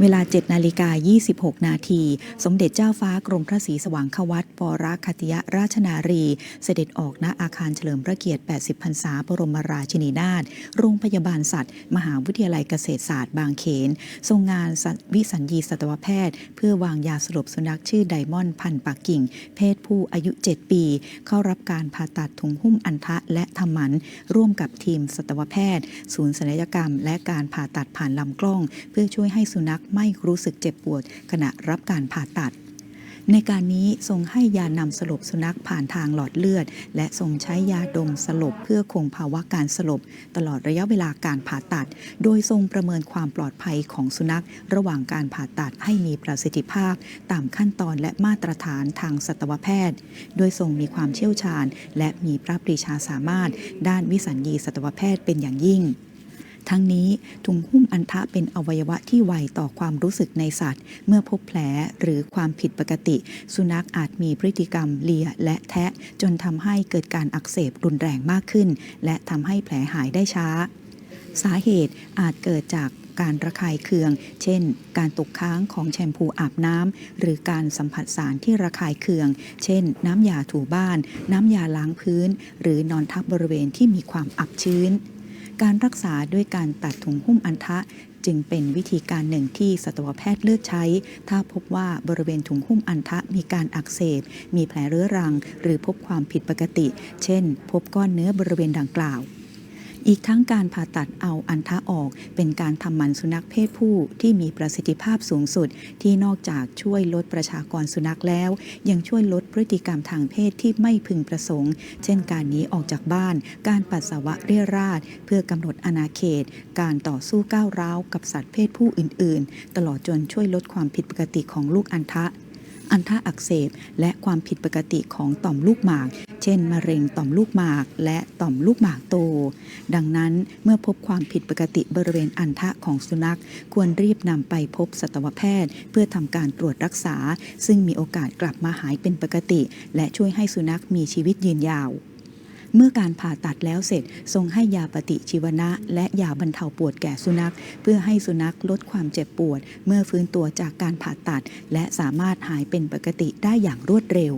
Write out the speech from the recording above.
เวลา7นาฬิกา26 นาที สมเด็จเจ้าฟ้ากรมพระศรีสว่างควัตปรคติยราชนารี เสด็จออกณอาคารเฉลิมพระเกียรติ 80 พรรษาบรมราชินีนาถ โรงพยาบาลสัตว์ มหาวิทยาลัยเกษตรศาสตร์บางเขน ทรงงานวิสัญญีสัตวแพทย์ เพื่อวางยาสลบสุนัขชื่อไดมอนด์พันปักกิ่ง เพศผู้อายุ 7 ปี เข้ารับการผ่าตัดถุงหุ้มอันทะและทำหมัน ร่วมกับทีมสัตวแพทย์ ศูนย์ศัลยกรรม และการผ่าตัดผ่านลำกล้อง เพื่อช่วยให้สุนัขไม่รู้สึกเจ็บปวดขณะรับการผ่าตัด ในการนี้ทรงให้ยานำสลบสุนัขผ่านทางหลอดเลือด และทรงใช้ยาดมสลบเพื่อคงภาวะการสลบ ตลอดระยะเวลาการผ่าตัด โดยทรงประเมินความปลอดภัยของสุนัข ระหว่างการผ่าตัดให้มีประสิทธิภาพ ตามขั้นตอนและมาตรฐานทางสัตวแพทย์ โดยทรงมีความเชี่ยวชาญ และมีพระปรีชาสามารถ ด้านวิสัญญีสัตวแพทย์เป็นอย่างยิ่ง ทั้งนี้ถุงหุ้มอันทะเป็นอวัยวะที่ไวต่อความรู้สึกในสัตว์ เมื่อพบแผลหรือความผิดปกติ สุนัขอาจมีพฤติกรรมเลียและแทะจนทำให้เกิดการอักเสบรุนแรงมากขึ้น และทำให้แผลหายได้ช้า สาเหตุอาจเกิดจากการระคายเคือง เช่น การตกค้างของแชมพูอาบน้ำ หรือการสัมผัสสารที่ระคายเคือง เช่น น้ำยาถูบ้าน น้ำยาล้างพื้น หรือนอนทับบริเวณที่มีความอับชื้น การรักษาด้วยการตัดถุงหุ้มอันทะ จึงเป็นวิธีการหนึ่งที่สัตวแพทย์เลือกใช้ ถ้าพบว่าบริเวณถุงหุ้มอันทะมีการอักเสบ มีแผลเรื้อรัง หรือพบความผิดปกติ เช่น พบก้อนเนื้อบริเวณดังกล่าว อีกทั้งการผ่าตัดเอาอันทะออก เป็นการทำหมันสุนัขเพศผู้ที่มีประสิทธิภาพสูงสุด ที่นอกจากช่วยลดประชากรสุนัขแล้ว ยังช่วยลดพฤติกรรมทางเพศที่ไม่พึงประสงค์ เช่นการหนีออกจากบ้าน การปัสสาวะเรี่ยราดเพื่อกำหนดอาณาเขต การต่อสู้ก้าวร้าวกับสัตว์เพศผู้อื่น ๆ ตลอดจนช่วยลดความผิดปกติของลูกอันทะ อันท่าอักเสบ และความผิดปกติของต่อมลูกหมาก เช่น มะเร็งต่อมลูกหมาก และต่อมลูกหมากโต ดังนั้นเมื่อพบความผิดปกติบริเวณอันทะของสุนัข ควรรีบนำไปพบสัตวแพทย์ เพื่อทำการตรวจรักษา ซึ่งมีโอกาสกลับมาหายเป็นปกติ และช่วยให้สุนัขมีชีวิตยืนยาว เมื่อการผ่าตัดแล้วเสร็จทรงให้ยาปฏิชีวนะ และยาบรรเทาปวดแก่สุนัข เพื่อให้สุนัขลดความเจ็บปวด เมื่อฟื้นตัวจากการผ่าตัด และสามารถหายเป็นปกติได้อย่างรวดเร็ว